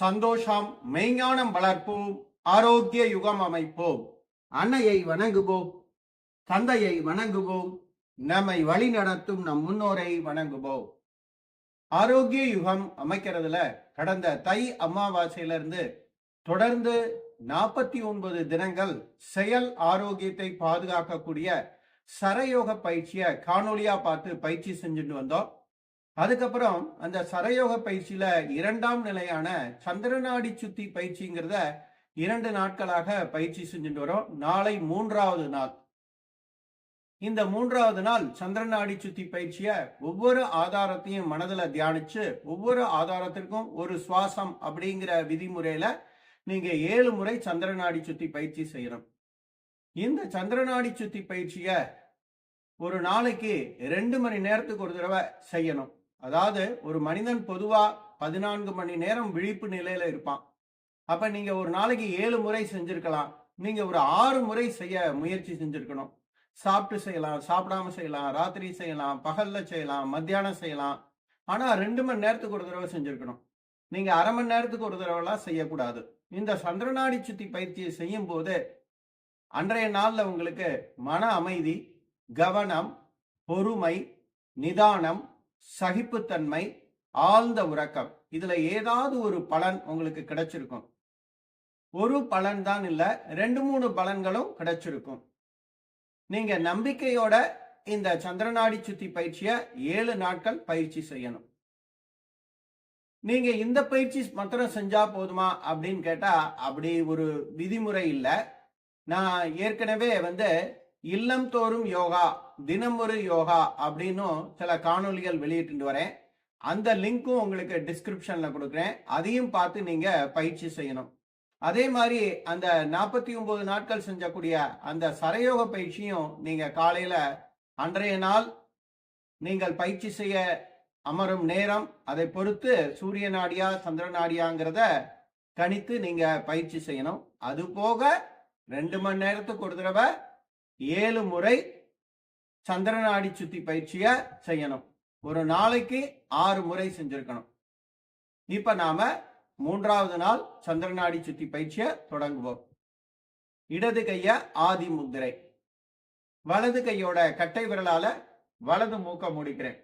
சந்தோஷம் மெய்ஞானம் வளர்ப்போம் ஆரோக்கிய யுகம் அமைப்போம். அன்னையை வணங்குவோம் தந்தையை வணங்குவோம் நம்மை வழி நடத்தும் நம் முன்னோரை வணங்குவோம். ஆரோக்கிய யுகம் அமைக்கிறதுல கடந்த தை அமாவாசையிலிருந்து தொடர்ந்து நாற்பத்தி ஒன்பது தினங்கள் செயல் ஆரோக்கியத்தை பாதுகாக்கக்கூடிய சரயோக பயிற்சியை காணொலியா பார்த்து பயிற்சி செஞ்சுட்டு வந்தோம். அதுக்கப்புறம் அந்த சரயோக பயிற்சியில இரண்டாம் நிலையான சந்திரநாடி சுத்தி பயிற்சிங்கிறத இரண்டு நாட்களாக பயிற்சி செஞ்சுட்டு வரோம். நாளை மூன்றாவது நாள். இந்த மூன்றாவது நாள் சந்திரநாடி சுத்தி பயிற்சிய ஒவ்வொரு ஆதாரத்தையும் மனதில் தியானிச்சு ஒவ்வொரு ஆதாரத்திற்கும் ஒரு சுவாசம் அப்படிங்கிற விதிமுறையில நீங்க ஏழு முறை சந்திரநாடி சுத்தி பயிற்சி செய்யணும். இந்த சந்திரநாடி சுத்தி பயிற்சிய ஒரு நாளைக்கு ரெண்டு மணி நேரத்துக்கு ஒரு தடவை செய்யணும். அதாவது ஒரு மனிதன் பொதுவா பதினான்கு மணி நேரம் விழிப்பு நிலையில இருப்பான். அப்ப நீங்க ஒரு நாளைக்கு ஏழு முறை செஞ்சிருக்கலாம். நீங்க ஒரு ஆறு முறை செய்ய முயற்சி செஞ்சிருக்கணும். சாப்பிட்டு செய்யலாம் சாப்பிடாம செய்யலாம் ராத்திரி செய்யலாம் பகல்ல செய்யலாம் மத்தியானம் செய்யலாம். ஆனா ரெண்டு மணி நேரத்துக்கு ஒரு தடவை செஞ்சிருக்கணும். நீங்க அரை மணி நேரத்துக்கு ஒரு தடவைலாம் செய்யக்கூடாது. இந்த சந்திரநாடி சுத்தி பயிற்சியை செய்யும் போது அன்றைய நாள்ல உங்களுக்கு மன அமைதி கவனம் பொறுமை நிதானம் சகிப்புத்தன்மை ஆழ்ந்த உறக்கம். இதுல ஏதாவது ஒரு பலன் உங்களுக்கு கிடைச்சிருக்கும். ஒரு பலன் தான் இல்ல ரெண்டு மூணு பலன்களும் கிடைச்சிருக்கும். நீங்க நம்பிக்கையோட இந்த சந்திரநாடி சுத்தி பயிற்சியை ஏழு நாட்கள் பயிற்சி செய்யணும். நீங்க இந்த பயிற்சி மாத்திரம் செஞ்சா போதுமா அப்படின்னு கேட்டா அப்படி ஒரு விதிமுறை இல்லை. நான் ஏற்கனவே வந்து இல்லம் தோறும் யோகா தினம் ஒரு யோகா அப்படின்னும் சில காணொளிகள் வெளியிட்டு வரேன். அந்த லிங்க்கும் உங்களுக்கு டிஸ்கிரிப்ஷன்ல கொடுக்குறேன். அதையும் பார்த்து நீங்க பயிற்சி செய்யணும். அதே மாதிரி அந்த நாற்பத்தி ஒன்பது நாட்கள் செஞ்சக்கூடிய அந்த சரயோக பயிற்சியும் நீங்க காலையில அன்றைய நாள் நீங்கள் பயிற்சி செய்ய அமரும் நேரம். அதை பொறுத்து சூரிய நாடியா சந்திர நாடியாங்கிறத கணித்து நீங்க பயிற்சி செய்யணும். அது போக ரெண்டு மணி நேரத்துக்கு ஒரு தடவை ஏழு முறை சந்திரநாடி சுத்தி பயிற்சிய செய்யணும். ஒரு நாளைக்கு ஆறு முறை செஞ்சிருக்கணும். இப்ப நாம மூன்றாவது நாள் சந்திரநாடி சுத்தி பயிற்சிய தொடங்குவோம். இடது கைய ஆதி முத்திரை. வலது கையோட கட்டை விரலால வலது மூக்க முடிக்கிறேன்.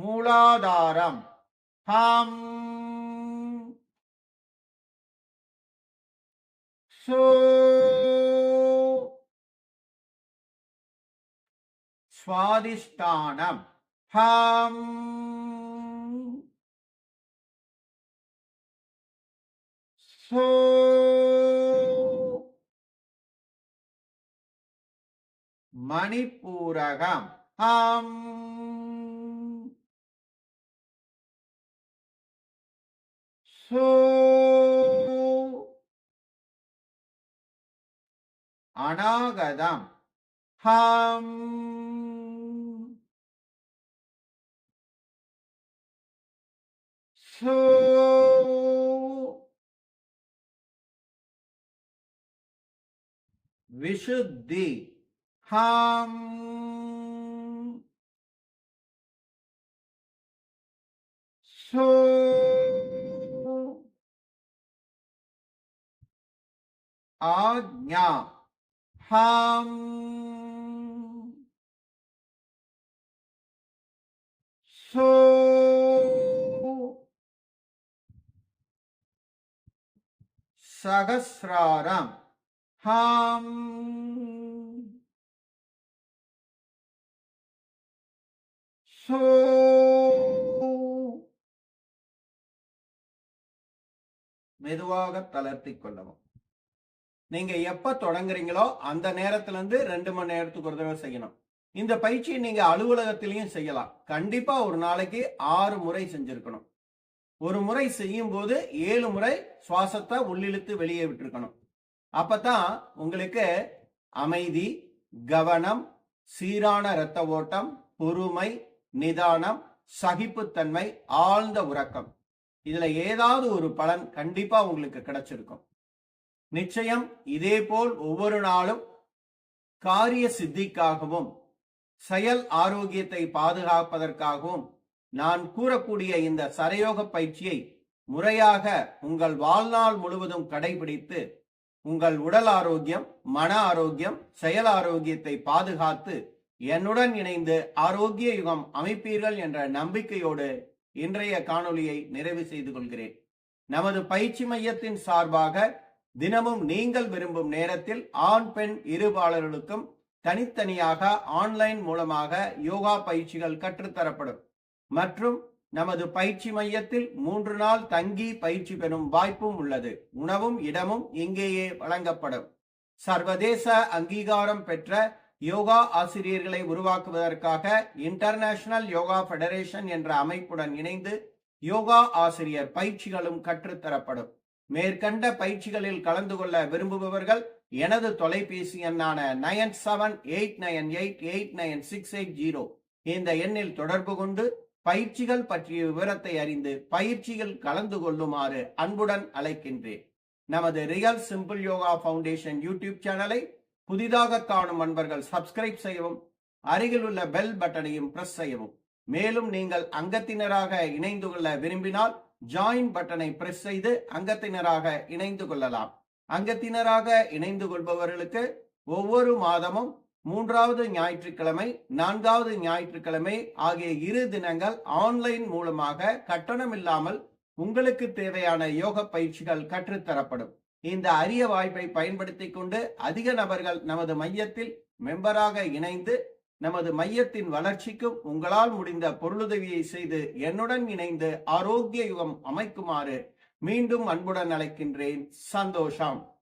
மூலாதாரம். ஹம். சோ சுவாதிஷ்டானம். ஹம். சோ. மணிப்பூரகம். ஹம். சோ. அநாகதம். ஹம். சோ விசுத்தி ஹம் சோ ஆக்ஞா ஹம் சோ சகசிராரம் ஹாம். சோ. மெதுவாக தளர்த்தி கொள்ளவும். நீங்க எப்ப தொடங்குறீங்களோ அந்த நேரத்துல இருந்து ரெண்டு மணி நேரத்துக்கு ஒரு தடவை செய்யணும். இந்த பயிற்சியை நீங்க அலுவலகத்திலையும் செய்யலாம். கண்டிப்பா ஒரு நாளைக்கு ஆறு முறை செஞ்சிருக்கணும். ஒரு முறை செய்யும் போது ஏழு முறை சுவாசத்தை உள்ளிழுத்து வெளியே விட்டுருக்கணும். அப்பதான் உங்களுக்கு அமைதி கவனம் சீரான இரத்த ஓட்டம் பொறுமை நிதானம் சகிப்புத்தன்மை ஆழ்ந்த உறக்கம். இதுல ஏதாவது ஒரு பலன் கண்டிப்பா உங்களுக்கு கிடைச்சிருக்கும். நிச்சயம் இதேபோல் ஒவ்வொரு நாளும் காரிய சித்திக்காகவும் செயல் ஆரோக்கியத்தை பாதுகாப்பதற்காகவும் நான் கூறக்கூடிய இந்த சரயோக பயிற்சியை முறையாக உங்கள் வாழ்நாள் முழுவதும் கடைபிடித்து உங்கள் உடல் ஆரோக்கியம் மன ஆரோக்கியம் செயல் ஆரோக்கியத்தை பாதுகாத்து என்னுடன் இணைந்து ஆரோக்கிய யுகம் அமைப்பீர்கள் என்ற நம்பிக்கையோடு இன்றைய காணொளியை நிறைவு செய்து கொள்கிறேன். நமது பயிற்சி மையத்தின் சார்பாக தினமும் நீங்கள் விரும்பும் நேரத்தில் ஆண் பெண் இருபாளர்களுக்கும் தனித்தனியாக ஆன்லைன் மூலமாக யோகா பயிற்சிகள் கற்றுத்தரப்படும். மற்றும் நமது பயிற்சி மையத்தில் மூன்று நாள் தங்கி பயிற்சி பெறும் வாய்ப்பும் உள்ளது. உணவும் இடமும் இங்கேயே வழங்கப்படும். சர்வதேச அங்கீகாரம் பெற்ற யோகா ஆசிரியர்களை உருவாக்குவதற்காக இன்டர்நேஷனல் யோகா ஃபெடரேஷன் என்ற அமைப்புடன் இணைந்து யோகா ஆசிரியர் பயிற்சிகளும் கற்றுத்தரப்படும். மேற்கண்ட பயிற்சிகளில் கலந்து கொள்ள விரும்புபவர்கள் எனது தொலைபேசி எண்ணான nine seven eight nine eight eight nine six eight zero. இந்த எண்ணில் தொடர்பு கொண்டு பயிற்சிகள் பற்றிய விவரத்தை அறிந்து பயிற்சியில் கலந்து கொள்ளுமாறு அன்புடன் அழைக்கின்றேன். நமது real simple yoga foundation YouTube சேனலை புதிதாக காணும் அன்பர்கள் சப்ஸ்கிரைப் செய்யவும் அருகில் உள்ள பெல் பட்டனையும் பிரஸ் செய்யவும். மேலும் நீங்கள் அங்கத்தினராக இணைந்து கொள்ள விரும்பினால் ஜாயின் பட்டனை பிரஸ் செய்து அங்கத்தினராக இணைந்து கொள்ளலாம். அங்கத்தினராக இணைந்து கொள்பவர்களுக்கு ஒவ்வொரு மாதமும் மூன்றாவது ஞாயிற்றுக்கிழமை நான்காவது ஞாயிற்றுக்கிழமை ஆகிய இரு தினங்கள் ஆன்லைன் மூலமாக கட்டணம் இல்லாமல் உங்களுக்கு தேவையான யோக பயிற்சிகள் கற்றுத்தரப்படும். இந்த அரிய வாய்ப்பை பயன்படுத்திக் கொண்டு அதிக நபர்கள் நமது மையத்தில் மெம்பராக இணைந்து நமது மையத்தின் வளர்ச்சிக்கும் உங்களால் முடிந்த பொருளுதவியை செய்து என்னுடன் இணைந்து ஆரோக்கிய யுகம் அமைக்குமாறு மீண்டும் அன்புடன் அழைக்கின்றேன். சந்தோஷம்.